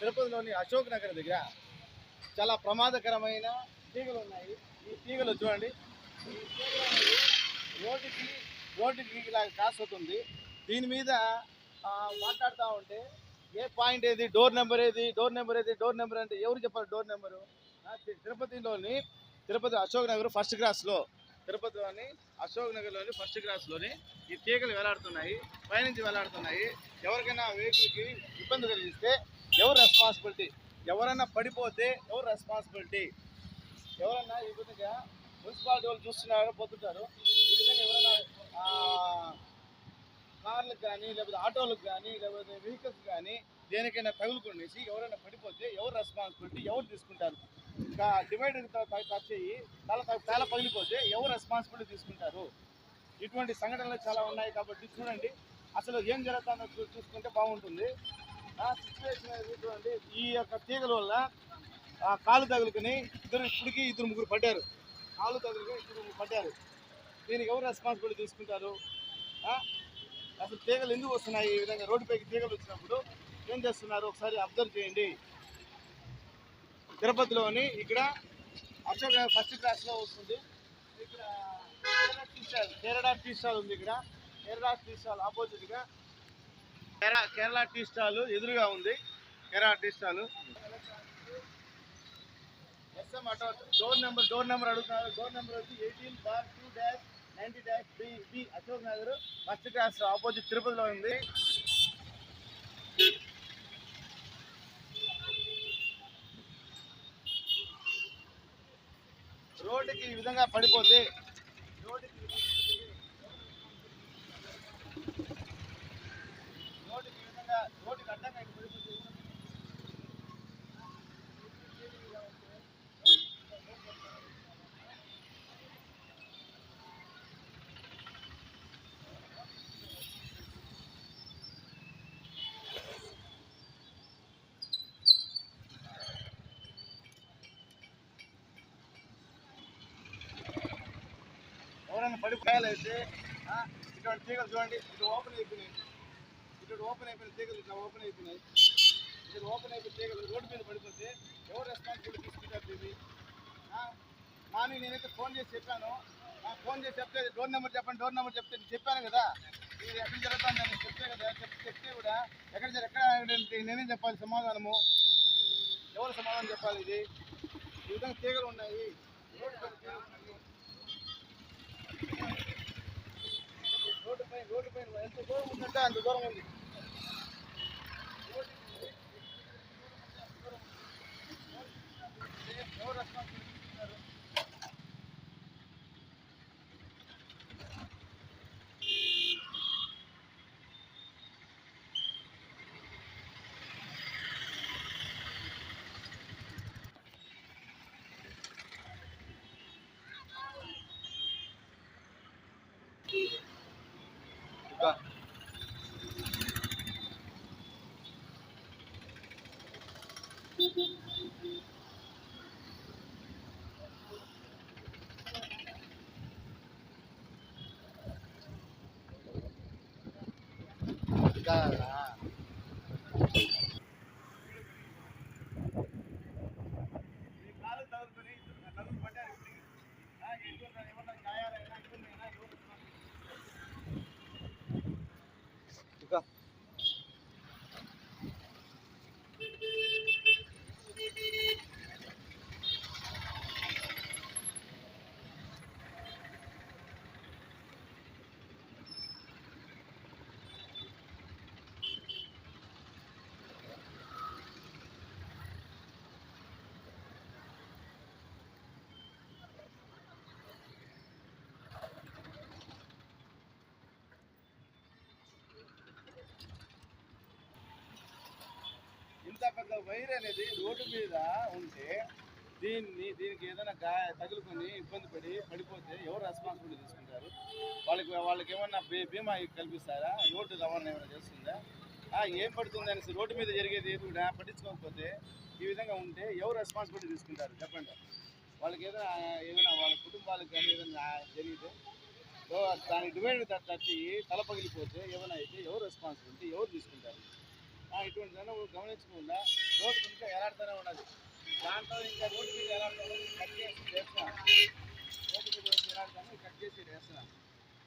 తిరుపతిలోని అశోక్ నగర్ దగ్గర చాలా ప్రమాదకరమైన తీగలు ఉన్నాయి. ఈ తీగలు చూడండి. ఈ రోడ్డుకి రోడ్డుకి ఇలా క్రాస్ అవుతుంది. దీని మీద మాట్లాడుతూ ఉంటే ఏ పాయింట్ ఏది డోర్ నెంబర్ ఏది డోర్ నెంబర్ ఏది డోర్ నెంబర్ అంటే ఎవరు చెప్పారు డోర్ నెంబరు? తిరుపతిలోని తిరుపతి అశోక్ నగర్ ఫస్ట్ క్లాస్లో తిరుపతిలోని అశోక్ నగర్లోని ఫస్ట్ క్లాస్లోని ఈ తీగలు వేలాడుతున్నాయి పైనుంచి వేలాడుతున్నాయి. ఎవరికైనా వెహికల్కి ఇబ్బంది కలిగిస్తే ఎవరు రెస్పాన్సిబిలిటీ ఎవరైనా పడిపోతే ఎవరు రెస్పాన్సిబిలిటీ ఎవరన్నా ఈ విధంగా మున్సిపాలిటీ వాళ్ళు చూస్తున్నారు పోతుంటారు? ఈ విధంగా ఎవరైనా కార్లకు కానీ లేకపోతే ఆటోలకు కానీ లేకపోతే వెహికల్స్ కానీ దేనికైనా తగులుకునేసి ఎవరైనా పడిపోతే ఎవరు రెస్పాన్సిబిలిటీ ఎవరు తీసుకుంటారు? డివైడర్ తచ్చేయి తల తల పగిలిపోతే ఎవరు రెస్పాన్సిబిలిటీ తీసుకుంటారు? ఇటువంటి సంఘటనలు చాలా ఉన్నాయి కాబట్టి చూడండి. అసలు ఏం జరుగుతుందో చూ- చూసుకుంటే బాగుంటుంది. సిచ్యువేషన్ ఈ యొక్క తీగల వల్ల కాలు తగులుకుని ఇద్దరు ఇప్పటికీ ఇద్దరు ముగ్గురు పడ్డారు. కాలు తగులుకుని ఇద్దరు ముగ్గురు పడ్డారు. దీనికి ఎవరు రెస్పాన్సిబిలిటీ తీసుకుంటారు? అసలు తీగలు ఎందుకు వస్తున్నాయి? ఈ విధంగా రోడ్డుపైకి తీగలు వచ్చినప్పుడు ఏం చేస్తున్నారు? ఒకసారి అబ్జర్వ్ చేయండి. తిరుపతిలోని ఇక్కడ అశోక్ ఫస్ట్ క్లాస్లో వస్తుంది. ఇక్కడ tea stall Kerala tea stall ఉంది ఇక్కడ. కేరళ టీ స్టాల్ ఆపోజిట్గా కేరళ కేరళ టీ స్టాల్ ఎదురుగా ఉంది. Kerala tea stall. SM auto door number door number అడుగుతున్నారు డోర్ నెంబర్ వచ్చి eighteen bar two dash ninety dash B B Ashok Nagar first class opposite తిరుపతిలో ఉంది. రోడ్డుకి ఈ విధంగా పడిపోతే రోడ్డుకి ఈ విధంగా రోడ్డుకి ఈ విధంగా రోడ్డుకి అడ్డంగా ఇటు పడిపోతే ఎవరైనా పడిపోయాలైతే ఇటువంటి తీగలు చూడండి ఇటు ఓపెన్ అయిపోయినాయి. ఇటు ఓపెన్ అయిపోయిన తీగలు ఇట్లా ఓపెన్ అయిపోయినాయి. ఇటు ఓపెన్ అయిపోయిన తీగలు రోడ్డు మీద పడిపోతే ఎవరు రెస్పాన్సిబిలిటీ తీసుకుంటారు దీన్ని? కానీ నేనైతే ఫోన్ చేసి చెప్పాను. ఫోన్ చేసి చెప్తే డోర్ నెంబర్ చెప్పండి డోర్ నెంబర్ చెప్తే చెప్పాను కదా. ఇది ఎక్కడ జరుగుతుంది నేను చెప్తే కదా. చెప్తే కూడా ఎక్కడ జర- ఎక్కడ నేనేం చెప్పాలి సమాధానము? ఎవరు సమాధానం చెప్పాలి ఇది? ఈ విధంగా తీగలు ఉన్నాయి. రోడ్డు పైన తీగలు ఉన్నాయి రోడ్డు పైన రోడ్డు పైన ఎంత దూరం ఉందంటే అంత దూరం ఉంది ఎవరు రెస్పాన్సిబిలిటీ తీసుకున్నారు ఇంకా ఇంకా ఈ కాలు తగులుకొని తగులు పడ్డారు ఇప్పటికి. ఆ, ఎటువంటి ఏమన్నా గాయాలైనా ఇబ్బంది అయినా ఎవరు ఇంకా ఇంత పెద్ద వైర్ అనేది రోడ్డు మీద ఉంటే దీన్ని దీనికి ఏదైనా గాయ తగులుకొని ఇబ్బంది పడి పడిపోతే ఎవరు రెస్పాన్సిబిలిటీ తీసుకుంటారు? వాళ్ళకి వాళ్ళకి ఏమన్నా బీ బీమా కల్పిస్తారా? రోడ్డు రవాణా ఏమైనా చేస్తుందా? ఏం పడుతుంది అనేసి రోడ్డు మీద జరిగేది ఏది కూడా పట్టించుకోకపోతే ఈ విధంగా ఉంటే ఎవరు రెస్పాన్సిబిలిటీ తీసుకుంటారు? చెప్పండి. వాళ్ళకి ఏదైనా ఏదైనా వాళ్ళ కుటుంబాలకు కానీ ఏదైనా జరిగితే దాని డిమాండ్ తట్టి తల పగిలిపోతే ఏమైనా అయితే ఎవరు రెస్పాన్సిబిలిటీ ఎవరు తీసుకుంటారు? ఇటువంటి జనం గమనించకుండా రోడ్డు ఇంకా ఎలాడుతూనే ఉన్నది. దాంట్లో ఇంకా రోడ్డు మీద ఎలాడుతూ కట్ చేసి చేస్తున్నాం రోడ్డు మీద వచ్చి ఎలాడుతాను కట్ చేసి వేస్తున్నాను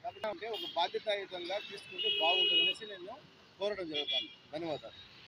కాబట్టి ఒక బాధ్యతాయుతంగా తీసుకుంటే బాగుంటుంది అనేసి నేను కోరడం జరుగుతాను ధన్యవాదాలు.